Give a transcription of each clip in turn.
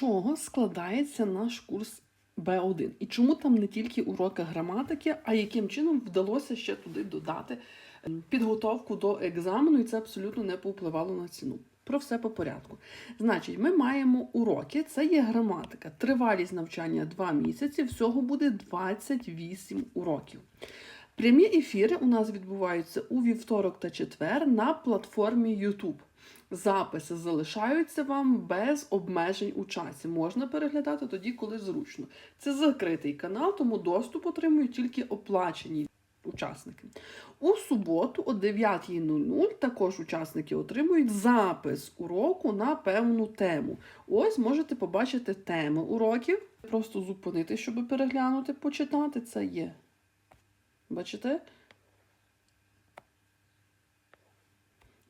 чого складається наш курс Б1? І чому там не тільки уроки граматики, а яким чином вдалося ще туди додати ем, підготовку до екзамену, і це абсолютно не повпливало на ціну. Про все по порядку. Значить, ми маємо уроки, це є граматика. Тривалість навчання 2 місяці, всього буде 28 уроків. Прямі ефіри у нас відбуваються у вівторок та четвер на платформі YouTube. Записи залишаються вам без обмежень у часі. Можна переглядати тоді, коли зручно. Це закритий канал, тому доступ отримують тільки оплачені учасники. У суботу о 9.00 також учасники отримують запис уроку на певну тему. Ось можете побачити теми уроків. Просто зупинити, щоб переглянути, почитати. Це є. Бачите?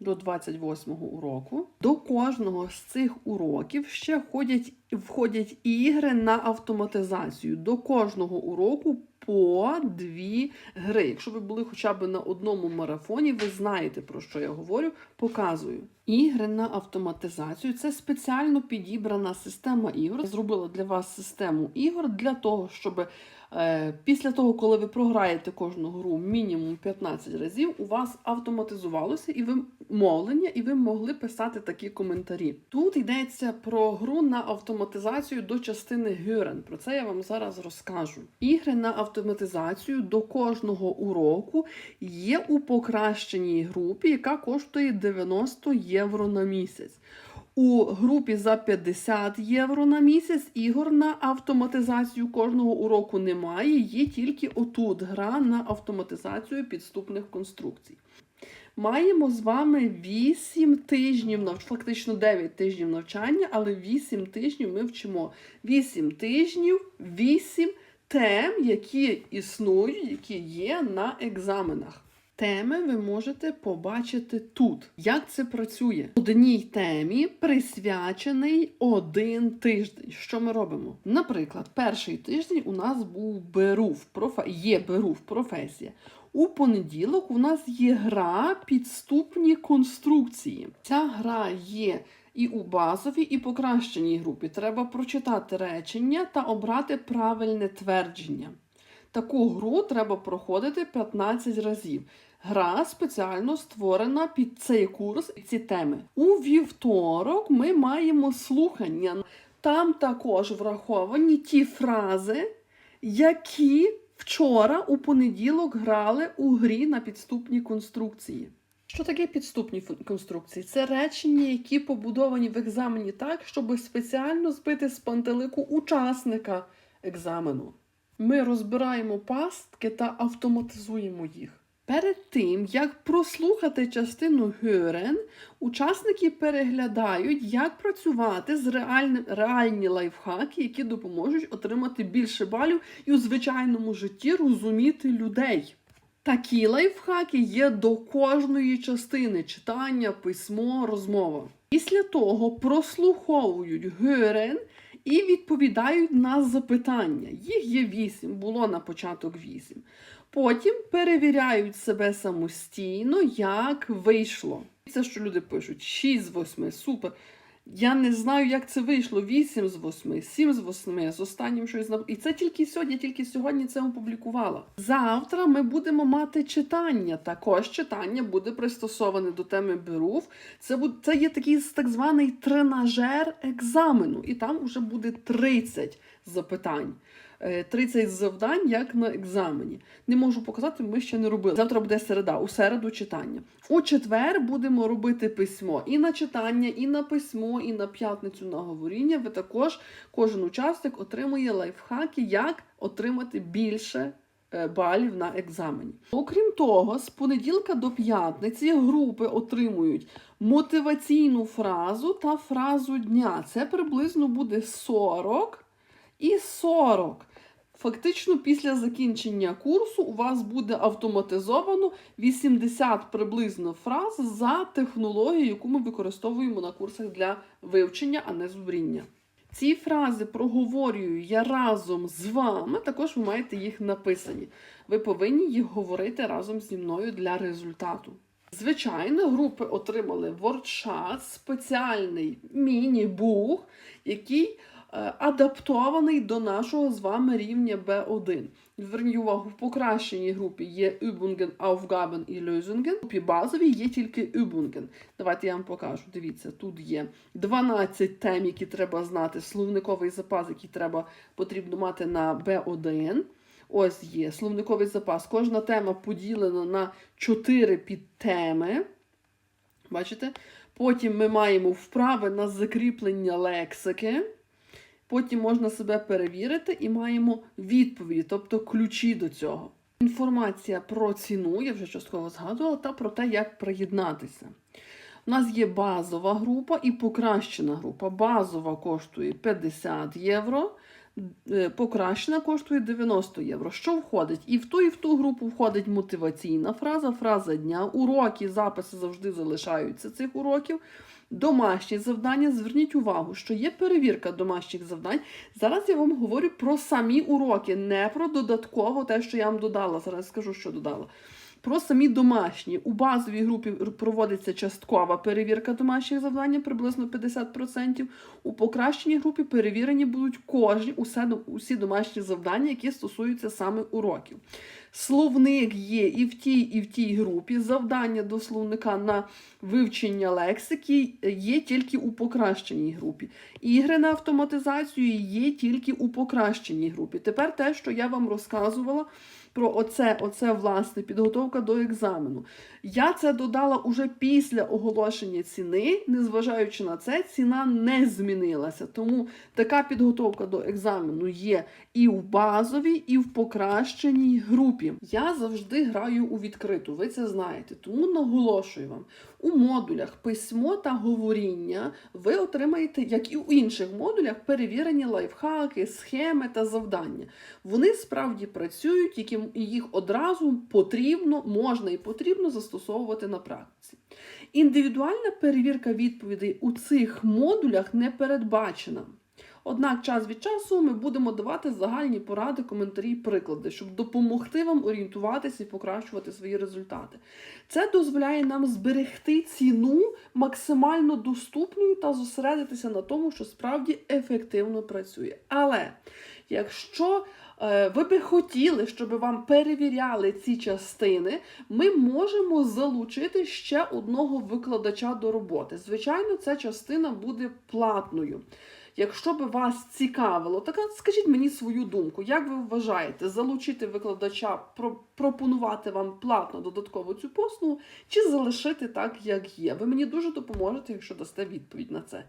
До 28-го уроку. До кожного з цих уроків ще входять, входять ігри на автоматизацію. До кожного уроку по дві гри. Якщо ви були хоча б на одному марафоні, ви знаєте, про що я говорю, показую. Ігри на автоматизацію це спеціально підібрана система ігор. Зробила для вас систему ігор для того, щоб е, після того, коли ви програєте кожну гру мінімум 15 разів, у вас автоматизувалося і ви мовлення, і ви могли писати такі коментарі. Тут йдеться про гру на автоматизацію до частини Гюрен. Про це я вам зараз розкажу. Ігри на автоматизацію до кожного уроку є у покращеній групі, яка коштує 90 євро на місяць. У групі за 50 євро на місяць ігор на автоматизацію кожного уроку немає. Є тільки отут гра на автоматизацію підступних конструкцій. Маємо з вами 8 тижнів, фактично 9 тижнів навчання, але 8 тижнів ми вчимо. 8 тижнів, 8 тем, які існують, які є на екзаменах. Теми ви можете побачити тут. Як це працює? Одній темі присвячений один тиждень. Що ми робимо? Наприклад, перший тиждень у нас був берув, профе... є берув професія. У понеділок у нас є гра підступні конструкції. Ця гра є і у базовій, і покращеній групі. Треба прочитати речення та обрати правильне твердження. Таку гру треба проходити 15 разів. Гра спеціально створена під цей курс і ці теми. У вівторок ми маємо слухання. Там також враховані ті фрази, які вчора у понеділок грали у грі на підступні конструкції. Що таке підступні конструкції? Це речення, які побудовані в екзамені так, щоб спеціально збити з пантелику учасника екзамену. Ми розбираємо пастки та автоматизуємо їх. Перед тим, як прослухати частину Гюрен, учасники переглядають, як працювати з реальним, реальні лайфхаки, які допоможуть отримати більше балів і у звичайному житті розуміти людей. Такі лайфхаки є до кожної частини читання, письмо, розмова. Після того прослуховують Гюрен і відповідають на запитання. Їх є вісім, було на початок вісім. Потім перевіряють себе самостійно, як вийшло. Це що люди пишуть: 6 з 8, супер. Я не знаю, як це вийшло. 8 з 8, 7 з 8, з останнім щось на І це тільки сьогодні, тільки сьогодні це опублікувала. Завтра ми будемо мати читання. Також читання буде пристосоване до теми Берув. Це буде це є такий так званий тренажер екзамену, і там вже буде 30 запитань. Е, 30 завдань, як на екзамені. Не можу показати, ми ще не робили. Завтра буде середа, у середу читання. У четвер будемо робити письмо і на читання, і на письмо, і на п'ятницю на говоріння. Ви також кожен учасник отримує лайфхаки, як отримати більше е, балів на екзамені. Окрім того, з понеділка до п'ятниці групи отримують мотиваційну фразу та фразу дня. Це приблизно буде 40 і 40. Фактично, після закінчення курсу у вас буде автоматизовано 80 приблизно фраз за технологією, яку ми використовуємо на курсах для вивчення, а не зубріння. Ці фрази проговорюю я разом з вами, також ви маєте їх написані. Ви повинні їх говорити разом зі мною для результату. Звичайно, групи отримали WordChat, спеціальний міні-бух, який адаптований до нашого з вами рівня B1. Зверніть увагу, в покращеній групі є Übungen, Aufgaben і Lösungen. В групі базовій є тільки Übungen. Давайте я вам покажу. Дивіться, тут є 12 тем, які треба знати, словниковий запас, який треба потрібно мати на B1. Ось є словниковий запас. Кожна тема поділена на 4 підтеми. Бачите? Потім ми маємо вправи на закріплення лексики. Потім можна себе перевірити і маємо відповіді, тобто ключі до цього. Інформація про ціну, я вже частково згадувала, та про те, як приєднатися. У нас є базова група і покращена група. Базова коштує 50 євро, е, покращена коштує 90 євро. Що входить? І в ту, і в ту групу входить мотиваційна фраза, фраза дня, уроки, записи завжди залишаються цих уроків. Домашні завдання. Зверніть увагу, що є перевірка домашніх завдань. Зараз я вам говорю про самі уроки, не про додатково те, що я вам додала. Зараз скажу, що додала. Про самі домашні. У базовій групі проводиться часткова перевірка домашніх завдань, приблизно 50%. У покращеній групі перевірені будуть кожні усе, усі домашні завдання, які стосуються саме уроків. Словник є і в тій, і в тій групі. Завдання до словника на вивчення лексики є тільки у покращеній групі. Ігри на автоматизацію є тільки у покращеній групі. Тепер те, що я вам розказувала про оце, оце власне підготовка до екзамену. Я це додала уже після оголошення ціни, незважаючи на це, ціна не змінилася. Тому така підготовка до екзамену є і в базовій, і в покращеній групі. Я завжди граю у відкриту, ви це знаєте. Тому наголошую вам. У модулях письмо та говоріння ви отримаєте, як і у інших модулях, перевірені лайфхаки, схеми та завдання. Вони справді працюють, які і їх одразу потрібно, можна і потрібно застосовувати на практиці. Індивідуальна перевірка відповідей у цих модулях не передбачена. Однак час від часу ми будемо давати загальні поради, коментарі, приклади, щоб допомогти вам орієнтуватися і покращувати свої результати. Це дозволяє нам зберегти ціну максимально доступною та зосередитися на тому, що справді ефективно працює. Але якщо е, ви би хотіли, щоб вам перевіряли ці частини, ми можемо залучити ще одного викладача до роботи. Звичайно, ця частина буде платною. Якщо би вас цікавило, так скажіть мені свою думку, як ви вважаєте, залучити викладача, про- пропонувати вам платно додатково цю послугу, чи залишити так, як є? Ви мені дуже допоможете, якщо дасте відповідь на це.